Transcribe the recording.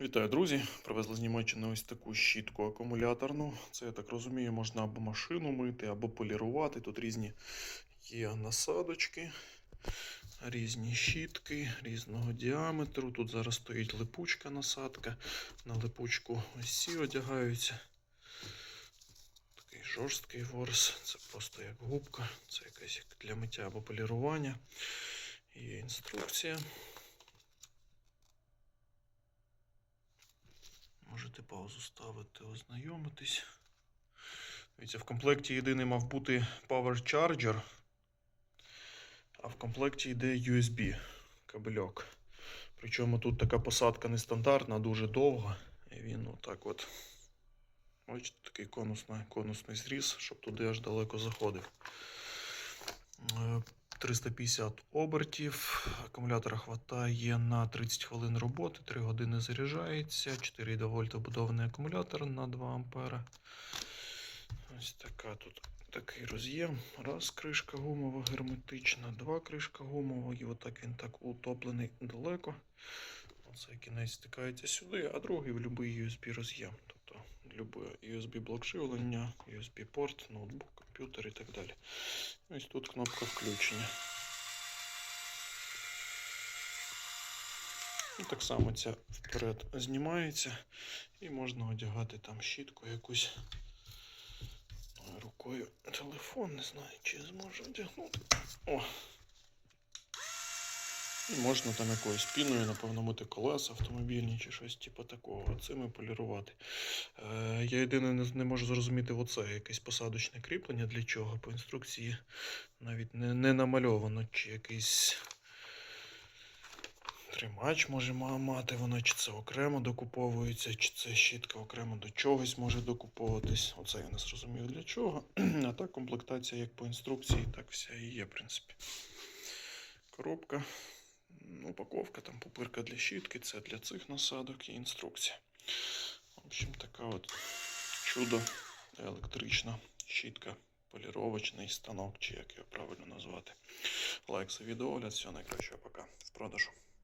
Вітаю, друзі! Привезли з Німеччини ось таку щітку акумуляторну. Це, я так розумію, можна або машину мити, або полірувати. Тут різні є насадочки, різні щітки різного діаметру. Тут зараз стоїть липучка насадка. На липучку ось ці одягаються. Такий жорсткий ворс. Це просто як губка, це якась для миття або полірування. Є інструкція. Можете паузу ставити, ознайомитись. Дивіться, в комплекті єдиний мав бути Power Charger, а в комплекті йде USB кабельок. Причому тут така посадка нестандартна, дуже довга. І він отак от. Бачите, такий конусний, конусний зріз, щоб туди аж далеко заходив. Е, 350 обертів. Акумулятора хватає на 30 хвилин роботи, 3 години заряджається, 4,2 вольта вбудований акумулятор на 2 ампера. Ось така тут такий роз'єм. Раз кришка гумова, герметична, два кришка гумова, і отак він так утоплений далеко. Оцей кінець стикається сюди, а другий в будь-який USB роз'єм. Тобто USB блок живлення, USB порт, ноутбук, комп'ютер і так далі. Ось тут кнопка включення. І так само ця вперед знімається і можна одягати там щітку якусь рукою. Телефон не знаю, чи зможу одягнути. О! Можна там якоюсь піною, напевно, мити колеса автомобільні чи щось типу такого. Цим і полірувати. Е, я єдине не, не можу зрозуміти оце якесь посадочне кріплення для чого. По інструкції навіть не, не намальовано, чи якийсь тримач може мати вона, чи це окремо докуповується, чи це щітка окремо до чогось може докуповуватись. Оце я не зрозумів для чого. А так комплектація як по інструкції, так вся і є, в принципі. Коробка. Упаковка, там пупирка для щітки, це для цих насадок і інструкція. В общем, така от чудо електрична щітка, поліровочний станок, чи як його правильно назвати. Лайк за відео, огляд, всього найкращого, пока. В продажу.